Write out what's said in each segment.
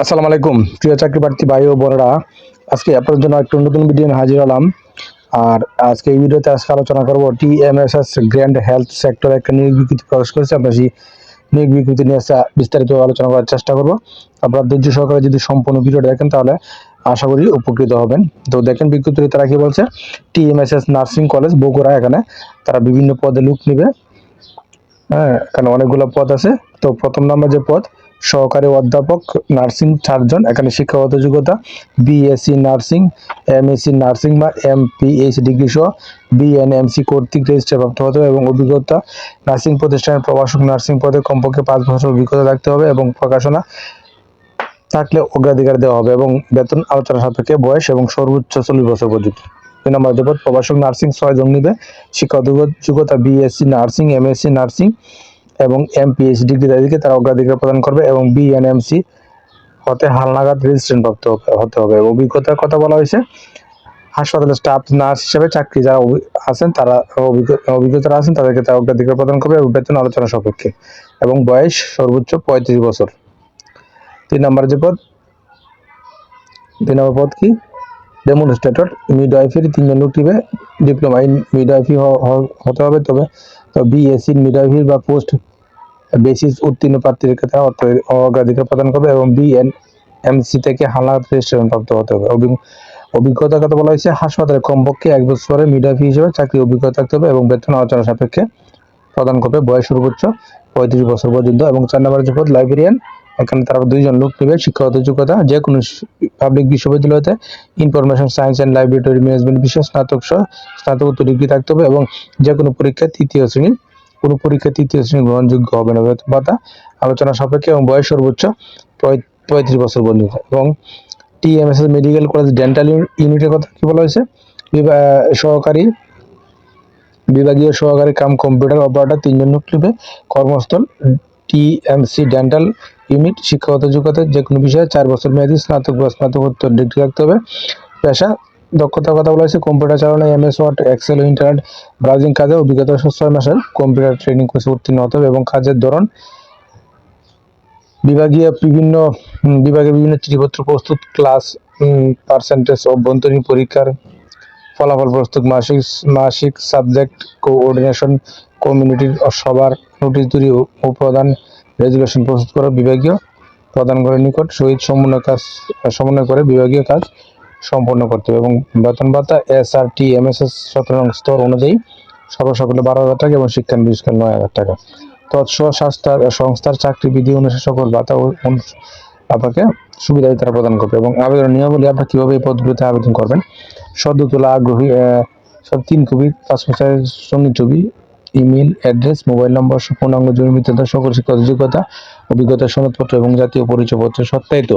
আসসালামু আলাইকুম। প্রিয় চাকরি প্রার্থী ভাই ও বোনেরা, আজকে আপনার জন্য একটু নতুন ভিডিও হাজির হলাম। আর আজকে এই ভিডিওতে আজকে আলোচনা করব টিএমএসএস গ্র্যান্ড হেলথ সেক্টর একটা নিয়োগ বিজ্ঞপ্তি প্রকাশ করেছে। আমরা সেই নিয়োগ বিজ্ঞপ্তি নিয়ে বিস্তারিত আলোচনা করার চেষ্টা করব। আপনার ধৈর্য সহকারে যদি সম্পূর্ণ ভিডিওটা দেখেন, তাহলে আশা করি উপকৃত হবেন। তো দেখেন বিজ্ঞপ্তিতে তারা কি বলছে, টিএমএসএস নার্সিং কলেজ বগুড়া এখানে তারা বিভিন্ন পদে লুক নিবে। হ্যাঁ এখানে অনেকগুলো পদ আছে। তো প্রথম নাম্বার যে পদ সহকারী অধ্যাপক, নার্সিং চারজন এখানে শিক্ষাগত যোগ্যতা বিএসসি নার্সিং এমএসসি নার্সিং বা এমপিএইচ ডিগ্রি সহ বিএনএমসি কর্তৃক রেজিস্টার প্রাপ্ত হতে হবে এবং অভিজ্ঞতা নার্সিং প্রতিষ্ঠানের প্রভাষক নার্সিং পদে কমপক্ষে পাঁচ বছর অভিজ্ঞতা থাকতে হবে এবং প্রকাশনা থাকলে অগ্রাধিকার দেওয়া হবে এবং বেতন আলোচনা সাপেক্ষে বয়স এবং সর্বোচ্চ চল্লিশ বছর পর্যন্ত। দুই নম্বর প্রভাষক নার্সিং ছয় জন নিবে। শিক্ষাগত যোগ্যতা বিএসসি নার্সিং এমএসসি নার্সিং এবং এমপিএইচ ডিগ্রিধারীকে তারা অগ্রাধিকার প্রদান করবে এবং বিএনএমসি হতে হালনাগাদ রেজিস্ট্রেশন প্রাপ্ত হতে- হবে। অভিজ্ঞতার কথা বলা হয়েছে, হাসপাতালে স্টাফ নার্স হিসেবে চাকরি যারা আছেন, তারা অভিজ্ঞ- অভিজ্ঞতা আছেন, তাদেরকে তারা অগ্রাধিকার প্রদান করবে এবং বেতন আলোচনা সাপেক্ষে এবং বয়স সর্বোচ্চ পঁয়ত্রিশ বছর। তিন নম্বর যে পদ, তিন নম্বর পদ কি? ডেমনস্ট্রেটর মিডওয়াইফারি তিনজন লোক ডিপ্লোমা ইন মিডওয়াইফি হতে হবে, তবে বিএসসি মিডওয়াইফি বা পোস্ট বেসিস উত্তীর্ণ প্রার্থীর ক্ষেত্রে অগ্রাধিকার প্রদান করবে এবং বিএন এমসি থেকে হালাত রেজিস্ট্রেশন প্রাপ্ত হতে হবে। অভি- অভিজ্ঞতার কথা বলা হয়েছে হাসপাতালে কমপক্ষে এক বছরে মিডাভি হিসেবে চাকরি অভিজ্ঞতা থাকতে হবে এবং বেতন আলোচনা সাপেক্ষে প্রদান করবে বয়স সর্বোচ্চ পঁয়ত্রিশ বছর পর্যন্ত এবং চার নম্বর যে লাইব্রেরিয়ান এখানে তারা দুইজন লোক নেবে, শিক্ষাগত যোগ্যতা যে কোনো public বিশ্ববিদ্যালয়তে information science and library management বিষয়ে স্নাতক সহ স্নাতকোত্তর ডিগ্রি থাকতে হবে এবং যে কোনো পরীক্ষায় তৃতীয় শ্রেণি কোনো পরীক্ষা তৃতীয় শ্রেণি গ্রহণযোগ্য হবে না ভাতা, আলোচনা সাপেক্ষে এবং বয়স সর্বোচ্চ পঁয়ত্রিশ বছর পর্যন্ত এবং টিএমএসএস মেডিকেল কলেজ ডেন্টাল ইউনিটের কথা কি বলা হয়েছে? সহকারী, বিভাগীয় সহকারী কাম কম্পিউটার অপারেটর তিনজন লোক নেবে, কর্মস্থল টিএমসি ডেন্টাল ইউনিট শিক্ষাগত যোগ্যতা যে কোনো বিষয়ে চার বছর মেয়াদী স্নাতক বা স্নাতকোত্তর ডিগ্রি রাখতে হবে। পেশা দক্ষতার কথা বলা হয়েছে, কম্পিউটার চালানো MS word excel internet browsing কাজে অভিজ্ঞতা ছয় মাসের কম্পিউটার ট্রেনিং কোর্সে উত্তীর্ণ হতে হবে এবং কাজের ধরন। বিভাগীয় বিভিন্ন বিভাগে বিভিন্ন চিঠিপত্র প্রস্তুত ক্লাস পার্সেন্টেজ অভ্যন্তরীণ পরীক্ষার ফলাফল প্রস্তুত, মাসিক মাসিক সাবজেক্ট কোঅর্ডিনেশন কমিউনিটির সবার নোটিশ তৈরি ও- প্রদান রেজুলেশন প্রস্তুত করা বিভাগীয় প্রধানগণের নিকট সহিত সমন্বয় কাজ, সমন্বয় করে বিভাগীয় কাজ সম্পন্ন করতে হবে এবং বেতন ভাতা S R T M S S সতেরো স্তর অনুযায়ী সর্বসকলে বারো হাজার টাকা এবং শিক্ষা বিস্কার নয় হাজার টাকা। তৎস সংস্থার সংস্থার চাকরি বিধি অনুসারে সকল ভাতা আপনাকে সুবিধা তারা প্রদান করবে এবং আবেদন নিয়মাবলী আপনারা কীভাবে এই পদগুলিতে আবেদন করবেন? সদ্য তোলা আগ্রহী সব তিন কপি, পাঁচ সাইজ সংগীত ছবি ইমেল অ্যাড্রেস, মোবাইল নম্বর পূর্ণাঙ্গ বিদ্যালয় সকল শিক্ষাগত যোগ্যতা, অভিজ্ঞতা, সনদপত্র এবং জাতীয় পরিচয়পত্র সত্যায়িত।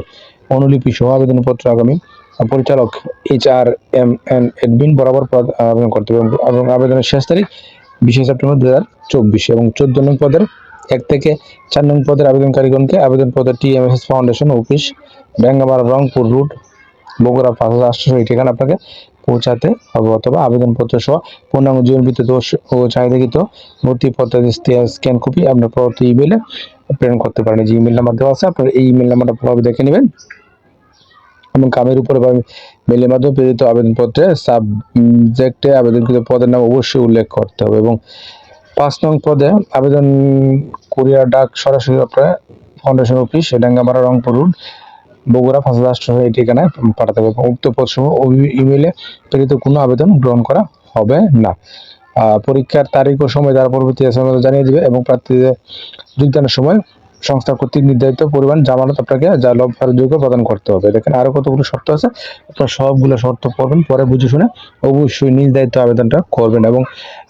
অনুলিপি সহ আবেদনপত্র আগামী পরিচালক H R M N admin বরাবর আবেদন করতে হবে এবং- আবেদনের শেষ তারিখ বিশে সেপ্টেম্বর দু হাজার চব্বিশ এবং চোদ্দ নং পদের এক থেকে চার নং পদের আবেদনকারীগণকে আবেদন পদের টিএমএস ফাউন্ডেশন অফিস ব্যাঙ্গামার রংপুর, রুট বগুড়া পাঁচ হাজার আটশো এই ঠিকানা আপনাকে পৌঁছাতে হবে অথবা আবেদনপত্র সহ পূর্ণাঙ্গ জীবনবৃত্ত দোষ ও চাহিদাকৃত নথিপত্র স্ক্যান কপি আপনার পরবর্তী ইমেলে প্রেরণ করতে পারেন। যে ইমেল নাম্বার দেওয়া আছে, আপনার এই ইমেল নাম্বারটা ভালোভাবে দেখে নেবেন। এবং কামের উপরে বা মেলের মাধ্যমে প্রেরিত আবেদনপত্রে সাবজেক্টে আবেদনকৃত পদের নাম অবশ্যই উল্লেখ করতে হবে এবং পাঁচ নং পদে আবেদন কুরিয়ার ডাক সরাসরি আপনার foundation office Dangamara Rangpur road Bogura পাঁচ হাজার আটশো এই ঠিকানায় পাঠাতে হবে উক্ত উক্ত ইমেল প্রেরিত কোনো আবেদন গ্রহণ করা হবে না। পরীক্ষার তারিখ ও সময় তারা পরবর্তী জানিয়ে দিবে এবং প্রার্থীদের যোগদানের সময় সংস্থা কর্তৃক নির্ধারিত পরিমাণ জামানত আপনাকে যা লভ যোগ্য প্রদান করতে হবে। দেখেন আরও কতগুলো শর্ত আছে। আপনার সবগুলো শর্ত পড়বেন, পরে বুঝে শুনে অবশ্যই নিজ দায়িত্ব আবেদনটা করবেন এবং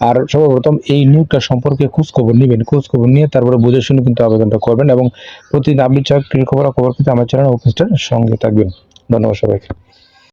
আর সর্বপ্রথম এই নিয়োগটা সম্পর্কে খোঁজ খবর নেবেন। খোঁজ খবর নিয়ে তারপরে বুঝে শুনে কিন্তু আবেদনটা করবেন এবং প্রতিদিন আপনি চাকরির খবর খবর পেতে আমার চ্যানেল অফিসটার সঙ্গে থাকবেন। ধন্যবাদ সবাইকে।